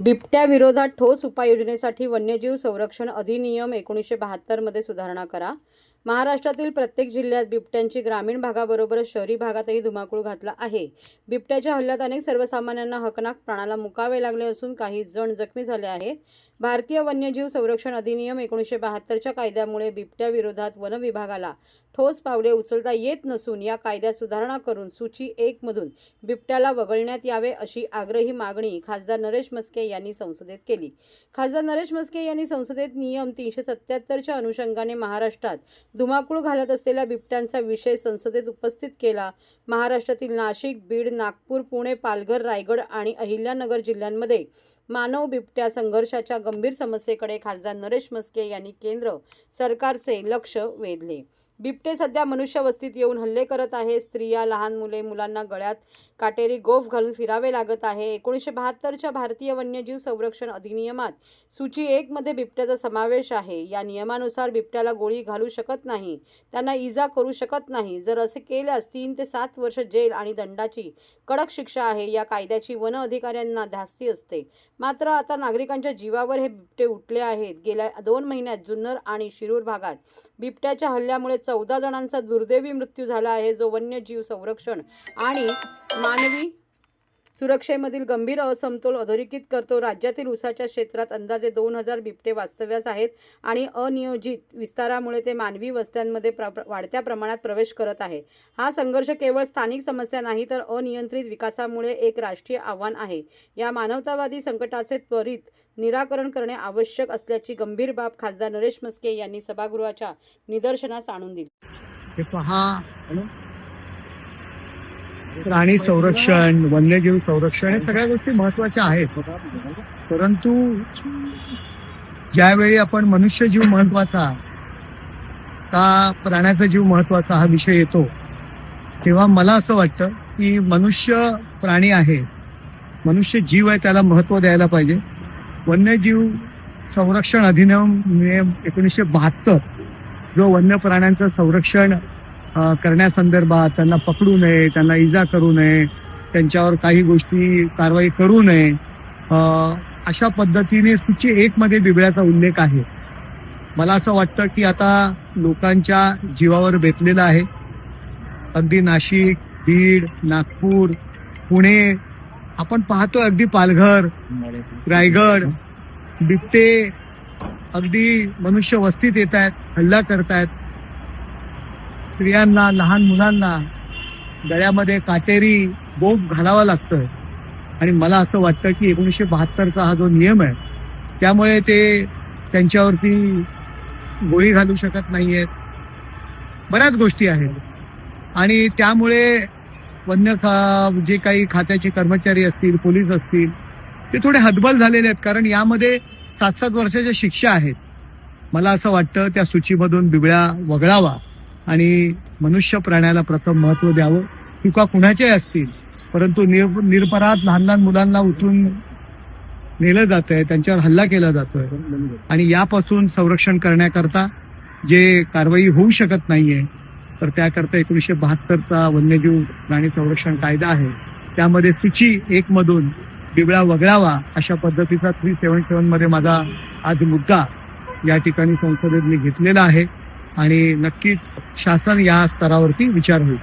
बिबट्याविरोधात ठोस उपाययोजनेसाठी वन्यजीव संरक्षण अधिनियम एकोणीसशे बहात्तरमध्ये सुधारणा करा. महाराष्ट्रातील प्रत्येक जिल्ह्यात बिबट्यांची ग्रामीण भागाबरोबरच शहरी भागातही धुमाकूळ घातला आहे. बिबट्याच्या हल्ल्यात अनेक सर्वसामान्यांना हकनाक प्राणाला मुकावे लागले असून काही जण जखमी झाले आहेत. भारतीय वन्यजीव संरक्षण अधिनियम एकोणीसशे बहात्तरच्या कायद्यामुळे बिबट्याविरोधात वन विभागाला ठोस पावले उचलता येत नसून या कायद्यात सुधारणा करून सूची एक मधून बिबट्याला वगळण्यात यावे अशी आग्रही मागणी खासदार नरेश मस्के यांनी संसदेत केली. खासदार नरेश मस्के यांनी संसदेत नियम तीनशे सत्याहत्तरच्या अनुषंगाने महाराष्ट्रात धुमाकूळ घालत असलेल्या बिबट्यांचा विषय संसदेत उपस्थित केला. महाराष्ट्रातील नाशिक बीड नागपूर पुणे पालघर रायगड आणि अहिल्यानगर जिल्ह्यांमध्ये मानव बिबट्या संघर्षाच्या गंभीर समस्येकडे खासदार नरेश मस्के यांनी केंद्र सरकारचे लक्ष वेधले. बिबटे सध्या मनुष्य वस्तीत येऊन हल्ले करत आहे. स्त्रिया लहान मुले मुलांना गळ्यात काटेरी गोफ घालून फिरावे लागत आहे. एकोणीसशे बहात्तरच्या भारतीय वन्यजीव संरक्षण अधिनियमात सूची एकमध्ये बिबट्याचा समावेश आहे. या नियमानुसार बिबट्याला गोळी घालू शकत नाही. त्यांना इजा करू शकत नाही. जर असे केल्यास तीन ते सात वर्ष जेल आणि दंडाची कडक शिक्षा आहे. या कायद्याची वन अधिकाऱ्यांना धास्ती असते. मात्र आता नागरिकांच्या जीवावर हे बिबटे उठले आहेत. गेल्या दोन महिन्यात जुन्नर आणि शिरूर भागात बिबट्याच्या हल्ल्यामुळे चौदा जणांचा दुर्दैवी मृत्यू झाला आहे जो वन्यजीव संरक्षण आणि मानवी सुरक्षेमधील गंभीर असमतोल अधोरेखित करतो. राज्यातील उसाच्या क्षेत्रात अंदाजे दोन हजार बिबटे वास्तव्यास आहेत आणि अनियोजित विस्तारामुळे ते मानवी वस्त्यांमध्ये प्र वाढत्या प्रमाणात प्रवेश करत आहे. हा संघर्ष केवळ स्थानिक समस्या नाही तर अनियंत्रित विकासामुळे एक राष्ट्रीय आव्हान आहे. या मानवतावादी संकटाचे त्वरित निराकरण करणे आवश्यक असल्याची गंभीर बाब खासदार नरेश मस्के यांनी सभागृहाच्या निदर्शनास आणून दिली. प्राणी संरक्षण वन्यजीव संरक्षण हे सगळ्या गोष्टी महत्त्वाच्या आहेत. परंतु ज्यावेळी आपण मनुष्य जीव महत्त्वाचा का प्राण्याचा जीव महत्त्वाचा हा विषय येतो तेव्हा मला असं वाटतं की मनुष्य प्राणी आहे. मनुष्य जीव आहे त्याला महत्त्व द्यायला पाहिजे. वन्यजीव संरक्षण अधिनियम एकोणीसशे बहात्तर जो वन्य प्राण्यांचं संरक्षण करण्यासंदर्भात त्यांना पकडू नये त्यांना इजा करू नये त्यांच्यावर काही गोष्टी कारवाई करू नये. अशा पद्धतीने सूची एक मध्ये बिबळ्याचा उल्लेख आहे. मला असं वाटतं की आता लोकांच्या जीवावर बेतलेलं आहे. अगदी नाशिक बीड नागपूर पुणे आपण पाहतोय अगदी पालघर रायगड बिबटे अगदी मनुष्य वस्तीत येत आहेत हल्ला करतायत. स्त्रियांना लहान मुलांना गळ्यामध्ये काटेरी बोफ घालावा लागतं आणि मला असं वाटतं की एकोणीसशे बहात्तरचा हा जो नियम आहे त्यामुळे ते त्यांच्यावरती गोळी घालू शकत नाही आहेत बऱ्याच गोष्टी आहेत. आणि त्यामुळे वन्य खा जे काही खात्याचे कर्मचारी असतील पोलीस असतील ते थोडे हतबल झालेले आहेत. कारण यामध्ये सात सात वर्षाच्या शिक्षा आहेत. मला असं वाटतं त्या सूचीमधून बिबळ्या वगळावा. आणि मनुष्य प्राण्याला प्रथम महत्त्व द्यावं. चुका कुणाच्याही असतील परंतु निर निरपराध लहान लहान मुलांना उठून नेलं जात आहे त्यांच्यावर हल्ला केला जातोय. आणि यापासून संरक्षण करण्याकरता जे कारवाई होऊ शकत नाहीये तर त्याकरता एकोणीसशे बहात्तरचा वन्यजीव प्राणी संरक्षण कायदा आहे. त्यामध्ये सूची एक मधून बिबळा वगळावा अशा पद्धतीचा थ्री सेव्हन सेव्हनमध्ये माझा आज मुद्दा या ठिकाणी संसदेत मी घेतलेला आहे. आणि नक्कीच शासन या स्तरावरती विचार होईल.